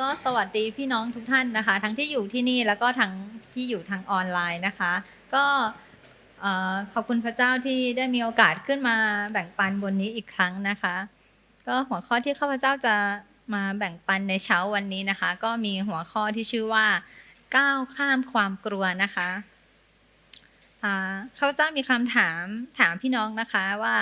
ก็สวัสดีพี่น้องทุกท่านนะคะ ทั้งที่อยู่ที่นี่แล้วก็ทั้งที่อยู่ทางออนไลน์นะคะ ก็ขอบคุณพระเจ้าที่ได้มีโอกาสขึ้นมาแบ่งปันบนนี้อีกครั้งนะคะ ก็หัวข้อที่ข้าพเจ้าจะมาแบ่งปันในเช้าวันนี้นะคะ ก็มีหัวข้อที่ชื่อว่าก้าวข้ามความกลัวนะคะอ่าข้าพเจ้ามีคำถามถามพี่น้องนะคะว่า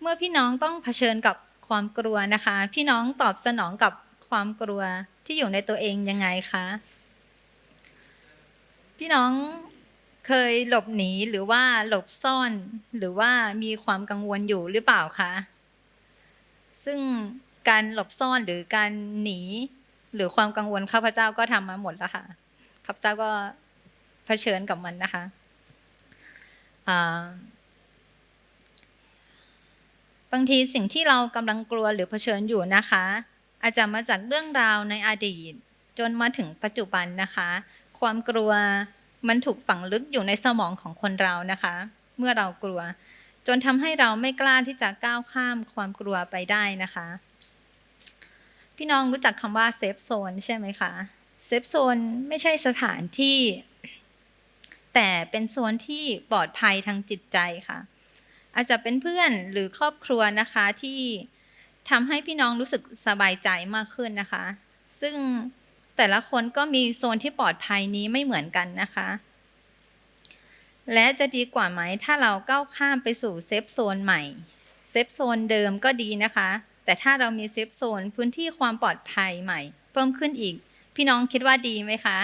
เมื่อพี่น้องต้องเผชิญกับความกลัวนะคะ พี่น้องตอบสนองกับความกลัว ที่อยู่ในตัวเองยังไงคะ พี่น้องเคยหลบหนีหรือว่าหลบซ่อน หรือว่ามีความกังวลอยู่หรือเปล่าคะ ซึ่งการหลบซ่อนหรือการหนี หรือความกังวลข้าพเจ้าก็ทำมาหมดแล้วค่ะข้าพเจ้าก็เผชิญกับมันนะคะบางทีสิ่งที่เรากำลังกลัวหรือเผชิญอยู่นะคะ อาจจะมาจากเรื่องราวในอดีต จนมาถึงปัจจุบันนะคะ ความกลัวมันถูกฝังลึกอยู่ในสมองของคนเรานะคะ เมื่อเรากลัว จนทำให้เราไม่กล้าที่จะก้าวข้ามความกลัวไปได้นะคะ พี่น้องรู้จักคำว่าเซฟโซนใช่ไหมคะเซฟโซนไม่ใช่สถานที่ แต่เป็นโซนที่ปลอดภัยทางจิตใจค่ะ อาจจะเป็นเพื่อนหรือครอบครัวนะคะที่ ทำให้พี่น้องรู้สึกสบายใจมากขึ้นนะคะ ซึ่งแต่ละคนก็มีโซนที่ปลอดภัยนี้ไม่เหมือนกันนะคะ และจะดีกว่าไหมถ้าเราก้าวข้ามไปสู่เซฟโซนใหม่เซฟโซนเดิมก็ดีนะคะ แต่ถ้าเรามีเซฟโซนพื้นที่ความปลอดภัยใหม่ เพิ่มขึ้นอีก พี่น้องคิดว่าดีไหมคะ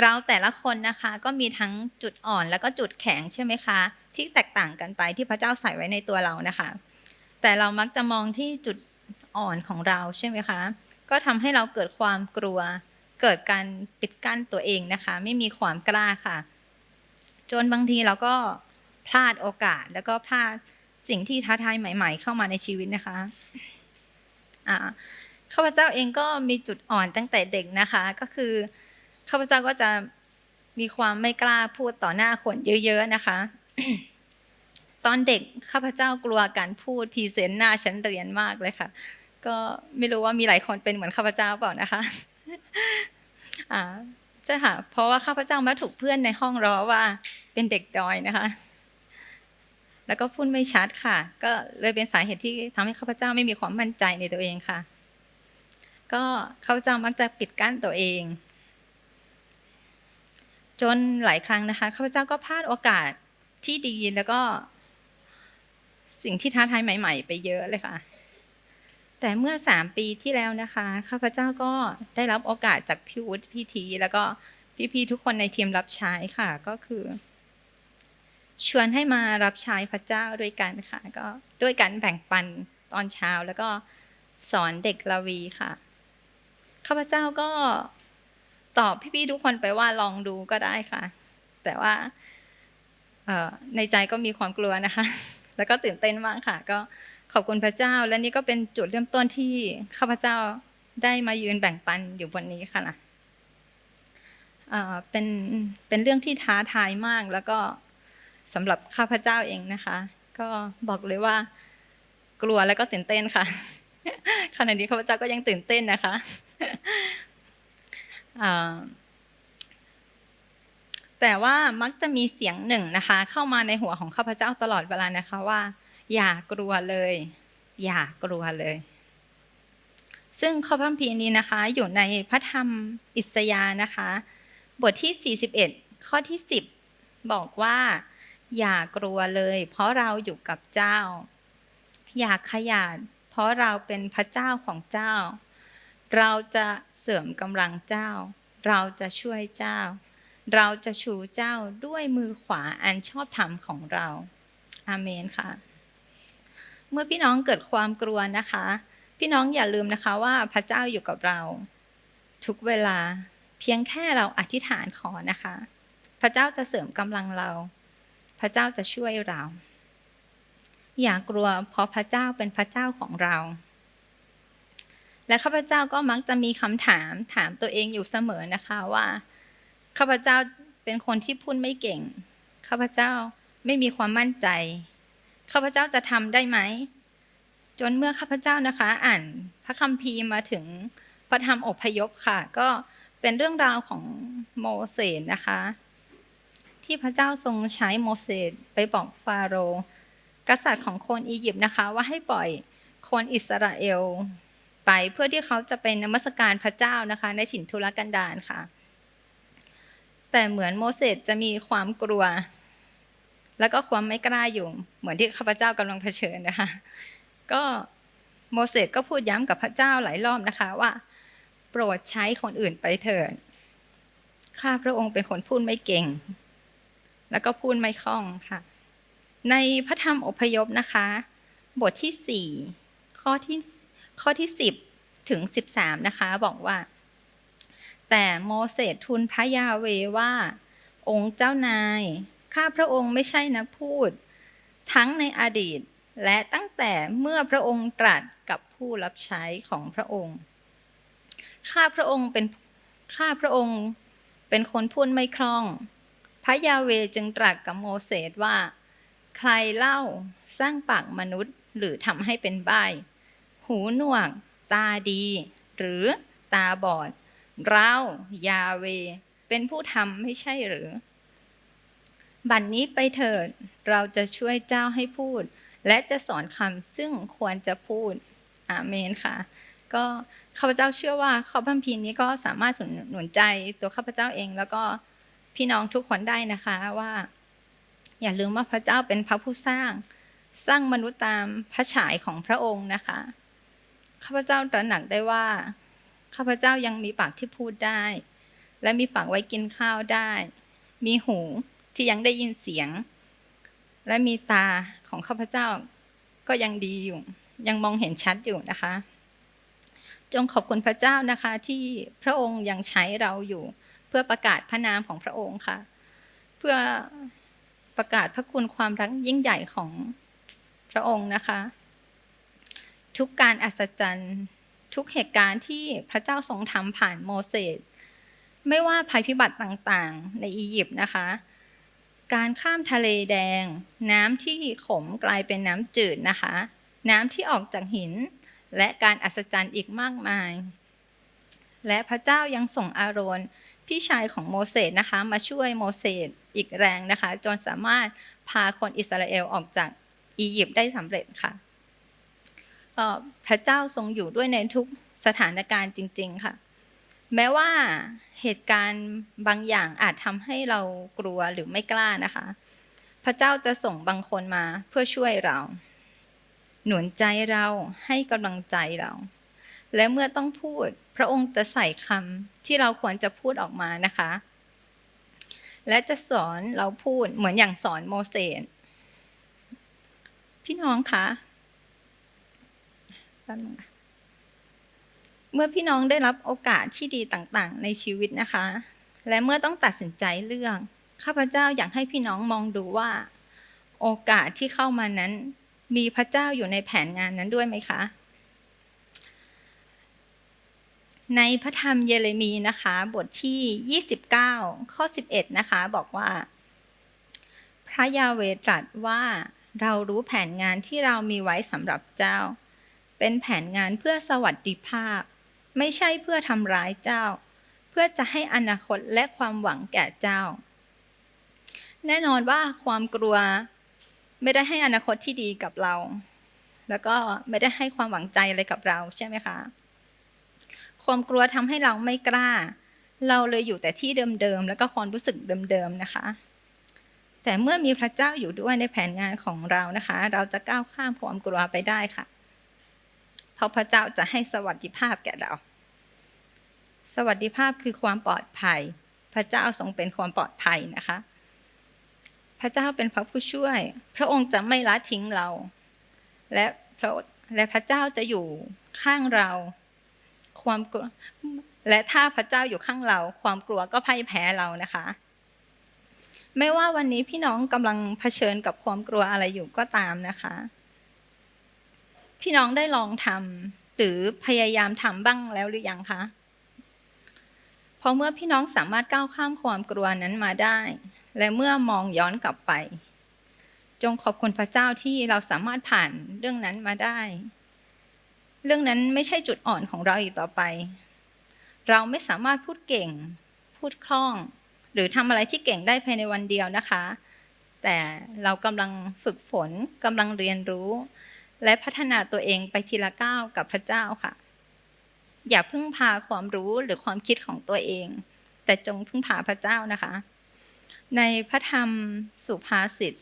เราแต่ละคนนะคะก็มีทั้งจุดอ่อนแล้วก็จุดแข็งใช่ไหมคะ ที่แตกต่างกันไปที่พระเจ้าใส่ไว้ในตัวเรานะคะ แต่เรามักจะมองที่จุดอ่อนของเราใช่ไหมคะ ก็ทำให้เราเกิดความกลัว เกิดการปิดกั้นตัวเองนะคะ ไม่มีความกล้าค่ะ จนบางทีเราก็พลาดโอกาส แล้วก็พลาดสิ่งที่ท้าทายใหม่ ๆ เข้ามาในชีวิตนะคะอ่าข้าพเจ้าเองก็มีจุดอ่อนตั้งแต่เด็กนะคะ ก็คือข้าพเจ้าก็จะมีความไม่กล้าพูดต่อหน้าคนเยอะ ๆ นะคะ ตอนเด็กข้าพเจ้ากลัวการพูดพรีเซนต์หน้าชั้นเรียนมากเลยค่ะ ก็ไม่รู้ว่ามีหลายคนเป็นเหมือนข้าพเจ้าเปล่านะคะอ่าใช่ค่ะ เพราะว่าข้าพเจ้ามาถูกเพื่อนในห้องล้อว่าเป็นเด็กดอยนะคะ แล้วก็พูดไม่ชัดค่ะ ก็เลยเป็นสาเหตุที่ทำให้ข้าพเจ้าไม่มีความมั่นใจในตัวเองค่ะ ก็ข้าพเจ้ามักจะปิดกั้นตัวเอง จนหลายครั้งนะคะข้าพเจ้าก็พลาดโอกาสที่ดีแล้วก็ สิ่งที่ท้าทายใหม่ ๆ ไปเยอะเลยค่ะ แต่เมื่อสามปีที่แล้วนะคะข้าพเจ้าก็ได้รับโอกาสจากพี่วุฒิพี่ที แล้วก็พี่ๆทุกคนในทีมรับใช้ค่ะ ก็คือ ชวนให้มารับใช้พระเจ้าด้วยกันค่ะ ก็ด้วยการแบ่งปันตอนเช้าแล้วก็สอนเด็กลาวีค่ะข้าพเจ้าก็ตอบพี่ๆทุกคนไปว่าลองดูก็ได้ค่ะ แต่ว่าในใจก็มีความกลัวนะคะ แล้วก็ตื่นเต้นมากค่ะ ก็ขอบคุณพระเจ้า และนี่ก็เป็นจุดเริ่มต้นที่ข้าพเจ้าได้มายืนแบ่งปันอยู่บนนี้ค่ะนะเป็นเป็นเรื่องที่ท้าทายมาก แล้วก็สำหรับข้าพเจ้าเองนะคะ ก็บอกเลยว่ากลัวแล้วก็ตื่นเต้นค่ะขณะนี้ข้าพเจ้าก็ยังตื่นเต้นนะคะ แต่ว่ามักจะมีเสียงหนึ่งนะคะ เข้ามาในหัวของข้าพเจ้าตลอดเวลานะคะว่า อย่ากลัวเลย อย่ากลัวเลย ซึ่งข้อพระคัมภีร์นี้นะคะ อยู่ในพระธรรมอิสยานะคะ บทที่ 41 ข้อที่ 10 บอกว่า อย่ากลัวเลย เพราะเราอยู่กับเจ้า อย่าขยาด เพราะเราเป็นพระเจ้าของเจ้า เราจะเสริมกำลังเจ้า เราจะช่วยเจ้า เราจะชูเจ้าด้วยมือขวาอันชอบธรรมของเรา อาเมนค่ะ เมื่อพี่น้องเกิดความกลัวนะคะ พี่น้องอย่าลืมนะคะว่าพระเจ้าอยู่กับเรา ทุกเวลาเพียงแค่เราอธิษฐานขอนะคะ พระเจ้าจะเสริมกำลังเรา พระเจ้าจะช่วยเรา อย่ากลัวเพราะพระเจ้าเป็นพระเจ้าของเรา และข้าพเจ้าก็มักจะมีคำถามถามตัวเองอยู่เสมอนะคะว่า ข้าพเจ้าเป็นคนที่พูดไม่เก่ง ข้าพเจ้าไม่มีความมั่นใจ ข้าพเจ้าจะทำได้ไหม จนเมื่อข้าพเจ้านะคะ อ่านพระคัมภีร์มาถึงพระธรรมอพยพค่ะ ก็เป็นเรื่องราวของโมเสสนะคะ ที่พระเจ้าทรงใช้โมเสสไปบอกฟาโรห์กษัตริย์ของคนอียิปต์นะคะ ว่าให้ปล่อยคนอิสราเอล ไปเพื่อที่เขาจะเป็นนมัสการพระเจ้านะคะ ในถิ่นทุรกันดารค่ะ แต่เหมือนโมเสสจะมีความกลัว แล้วก็ความไม่กล้าอยู่ เหมือนที่ข้าพเจ้ากำลังเผชิญนะคะ ก็โมเสสก็พูดย้ำกับพระเจ้าหลายรอบนะคะว่า โปรดใช้คนอื่นไปเถิดข้าพระองค์เป็นคนพูดไม่เก่ง แล้วก็พูดไม่คล่องค่ะ ในพระธรรมอพยพนะคะ บทที่สี่ข้อที่ข้อที่สิบถึงสิบสามนะคะ บอกว่า แต่โมเสสทูลพระยาเวว่า องค์เจ้านาย ข้าพระองค์ไม่ใช่นักพูด ทั้งในอดีตและตั้งแต่เมื่อพระองค์ตรัสกับผู้รับใช้ของพระองค์ ข้าพระองค์เป็นข้าพระองค์เป็นคนพูดไม่คล่อง พระยาเวจึงตรัสกับโมเสสว่า ใครเล่าสร้างปากมนุษย์หรือทำให้เป็นใบหูหนวก ตาดี หรือตาบอด เรายาเว เป็นผู้ทำไม่ใช่หรือ บัดนนี้ไปเถิด เราจะช่วยเจ้าให้พูด และจะสอนคำซึ่งควรจะพูดอาเมนค่ะ ก็ข้าพเจ้าเชื่อว่าข้อพัมพีนี้ก็สามารถสนับสนุนใจตัวข้าพเจ้าเอง แล้วก็พี่น้องทุกคนได้นะคะว่า อย่าลืมว่าพระเจ้าเป็นพระผู้สร้าง สร้างมนุษย์ตามพระฉายของพระองค์นะคะ ข้าพเจ้าตระหนักได้ว่า ข้าพเจ้ายังมีปากที่พูดได้ และมีปากไว้กินข้าวได้ มีหูที่ยังได้ยินเสียง และมีตาของข้าพเจ้าก็ยังดีอยู่ ยังมองเห็นชัดอยู่นะคะ จงขอบคุณพระเจ้านะคะที่พระองค์ยังใช้เราอยู่ เพื่อประกาศพระนามของพระองค์ค่ะ เพื่อประกาศพระคุณความรักยิ่งใหญ่ของพระองค์นะคะ ทุกการอัศจรรย์ ทุกเหตุการณ์ที่พระเจ้าทรงทำผ่านโมเสสไม่ว่าภัยพิบัติต่างๆ ในอียิปต์นะคะ การข้ามทะเลแดง น้ำที่ขมกลายเป็นน้ำจืดนะคะ น้ำที่ออกจากหิน และการอัศจรรย์อีกมากมาย และพระเจ้ายังส่งอาโรนพี่ชายของโมเสสนะคะ มาช่วยโมเสสอีกแรงนะคะ จนสามารถพาคนอิสราเอลออกจากอียิปต์ได้สำเร็จค่ะ พระเจ้าทรงอยู่ด้วยในทุกสถานการณ์จริง ๆ ค่ะ แม้ว่าเหตุการณ์บางอย่างอาจทำให้เรากลัวหรือไม่กล้านะคะ พระเจ้าจะส่งบางคนมาเพื่อช่วยเรา หนุนใจเราให้กำลังใจเรา และเมื่อต้องพูดพระองค์จะใส่คำที่เราควรจะพูดออกมานะคะ และจะสอนเราพูดเหมือนอย่างสอนโมเสสพี่น้องคะ เมื่อพี่น้องได้รับโอกาสที่ดีต่างๆ ในชีวิตนะคะ และเมื่อต้องตัดสินใจเรื่อง ข้าพเจ้าอยากให้พี่น้องมองดูว่า โอกาสที่เข้ามานั้น มีพระเจ้าอยู่ในแผนงานนั้นด้วยไหมคะ ในพระธรรมเยเรมีนะคะ บทที่ 29 ข้อ 11 นะคะ บอกว่า พระยาเวตรัสว่าเรารู้แผนงานที่เรามีไว้สำหรับเจ้า เป็นแผนงานเพื่อสวัสดิภาพ ไม่ใช่เพื่อทำร้ายเจ้า เพื่อจะให้อนาคตและความหวังแก่เจ้า แน่นอนว่าความกลัวไม่ได้ให้อนาคตที่ดีกับเรา แล้วก็ไม่ได้ให้ความหวังใจอะไรกับเราใช่ไหมคะ ความกลัวทำให้เราไม่กล้า เราเลยอยู่แต่ที่เดิมๆแล้วก็ความรู้สึกเดิมๆนะคะแต่เมื่อมีพระเจ้าอยู่ด้วยในแผนงานของเรานะคะ เราจะก้าวข้ามความกลัวไปได้ค่ะ เพราะพระเจ้าจะให้สวัสดิภาพแก่เรา สวัสดิภาพคือความปลอดภัย พระเจ้าทรงเป็นความปลอดภัยนะคะ พระเจ้าเป็นพระผู้ช่วย พระองค์จะไม่ละทิ้งเรา และพระและพระเจ้าจะอยู่ข้างเรา ความกลัวและถ้าพระเจ้าอยู่ข้างเรา ความกลัวก็พ่ายแพ้เรานะคะ ไม่ว่าวันนี้พี่น้องกำลังเผชิญกับความกลัวอะไรอยู่ก็ตามนะคะ พี่น้องได้ลองทำหรือพยายามทำบ้างแล้วหรือยังคะพอเมื่อพี่น้องสามารถก้าวข้ามความกลัวนั้นมาได้ และเมื่อมองย้อนกลับไป จงขอบคุณพระเจ้าที่เราสามารถผ่านเรื่องนั้นมาได้ เรื่องนั้นไม่ใช่จุดอ่อนของเราอีกต่อไป เราไม่สามารถพูดเก่ง พูดคล่อง หรือทำอะไรที่เก่งได้ภายในวันเดียวนะคะ แต่เรากำลังฝึกฝนกำลังเรียนรู้ และพัฒนาตัวเองไปทีละก้าวกับพระเจ้าค่ะ อย่าพึ่งพาความรู้หรือความคิดของตัวเอง แต่จงพึ่งพาพระเจ้านะคะ ในพระธรรมสุภาษิต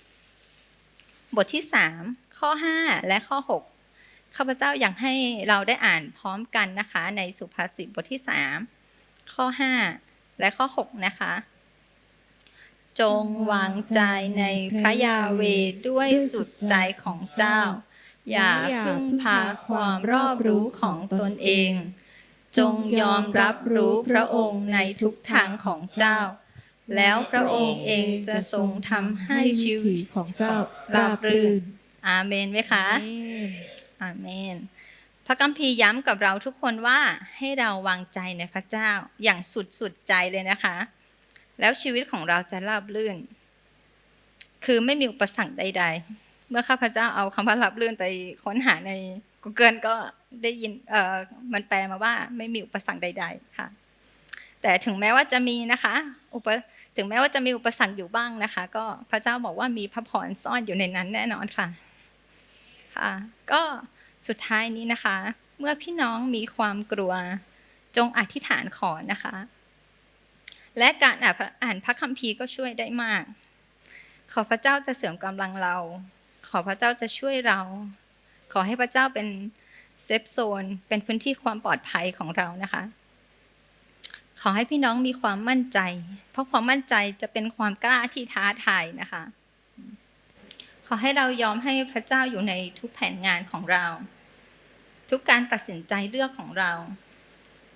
บทที่ 3 ข้อ 5 และข้อ 6 ข้าพเจ้าอยากให้เราได้อ่านพร้อมกันนะคะ ในสุภาษิตบทที่ 3 ข้อ 5 และข้อ 6 นะคะ จงวางใจในพระยาเวด้วยสุดใจของเจ้า อย่าพึ่งพาความรอบรู้ของตนเอง จงยอมรับรู้พระองค์ในทุกทางของเจ้า แล้วพระองค์เองจะทรงทำให้ชีวิตของเจ้าราบรื่น อาเมนไหมคะ อาเมนอาเมนพระกัมภีร์ย้ำกับเราทุกคนว่าให้เราวางใจในพระเจ้าอย่างสุดสุดๆใจเลยนะคะ แล้วชีวิตของเราจะราบรื่น คือไม่มีอุปสรรคใด ๆ เมื่อข้าพเจ้าเอาคำว่าราบรื่นไปค้นหาใน Google ก็ได้ยินเอ่อมันแปลมาว่าไม่มีอุปสรรคใด ๆ ค่ะ แต่ถึงแม้ว่าจะมีนะคะอุปถึงแม้ว่าจะมีอุปสรรคอยู่บ้างนะคะ ก็พระเจ้าบอกว่ามีพระพรซ่อนอยู่ในนั้นแน่นอนค่ะค่ะ ก็สุดท้ายนี้นะคะ เมื่อพี่น้องมีความกลัวจงอธิษฐานขอนะคะ และการอ่านพระอ่านพระคัมภีร์ก็ช่วยได้มาก ขอพระเจ้าจะเสริมกำลังเรา ขอพระเจ้าจะช่วยเรา ขอให้พระเจ้าเป็นเซฟโซน เป็นพื้นที่ความปลอดภัยของเรานะคะ ขอให้พี่น้องมีความมั่นใจ เพราะความมั่นใจจะเป็นความกล้าที่ท้าทายนะคะ ขอให้เรายอมให้พระเจ้าอยู่ในทุกแผนงานของเรา ทุกการตัดสินใจเลือกของเรา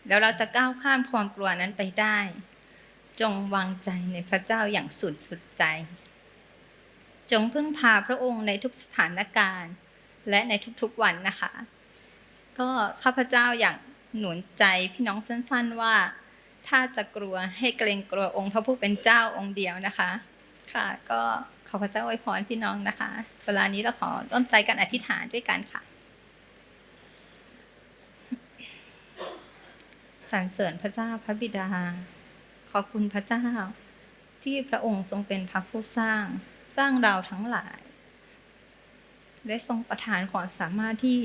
แล้วเราจะก้าวข้ามความกลัวนั้นไปได้ จงวางใจในพระเจ้าอย่างสุดสุดใจ จงพึ่งพาพระองค์ในทุกสถานการณ์ และในทุกๆวันนะคะ ก็ข้าพเจ้าอยากหนุนใจพี่น้องสั้นๆว่า ถ้าจะกลัวให้เกรงกลัวองค์พระผู้เป็นเจ้าองค์เดียวนะคะ ค่ะ ก็ขอพระเจ้าอวยพรพี่น้องนะคะ เวลานี้เราขอร่วมใจกันอธิษฐานด้วยกันค่ะสรรเสริญพระเจ้าพระบิดา ขอบคุณพระเจ้า ที่พระองค์ทรงเป็นพระผู้สร้าง สร้างเราทั้งหลาย และทรงประทานความสามารถที่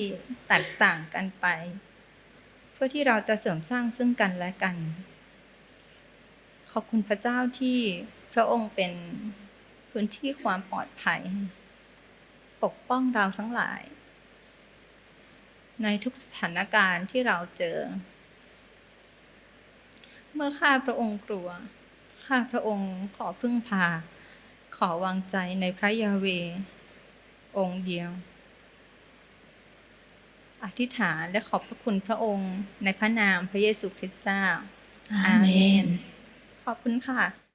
แตกต่างกันไป เพื่อที่เราจะเสริมสร้างซึ่งกันและกัน ขอบคุณพระเจ้าที่พระองค์เป็นพื้นที่ความปลอดภัย ปกป้องเราทั้งหลาย ในทุกสถานการณ์ที่เราเจอ เมื่อข้าพระองค์กลัวข้าพระองค์ขอพึ่งพา ขอวางใจในพระยาเวห์องค์เดียว อธิษฐานและขอบพระคุณพระองค์ ในพระนามพระเยซูคริสต์เจ้า อาเมน ขอบคุณค่ะ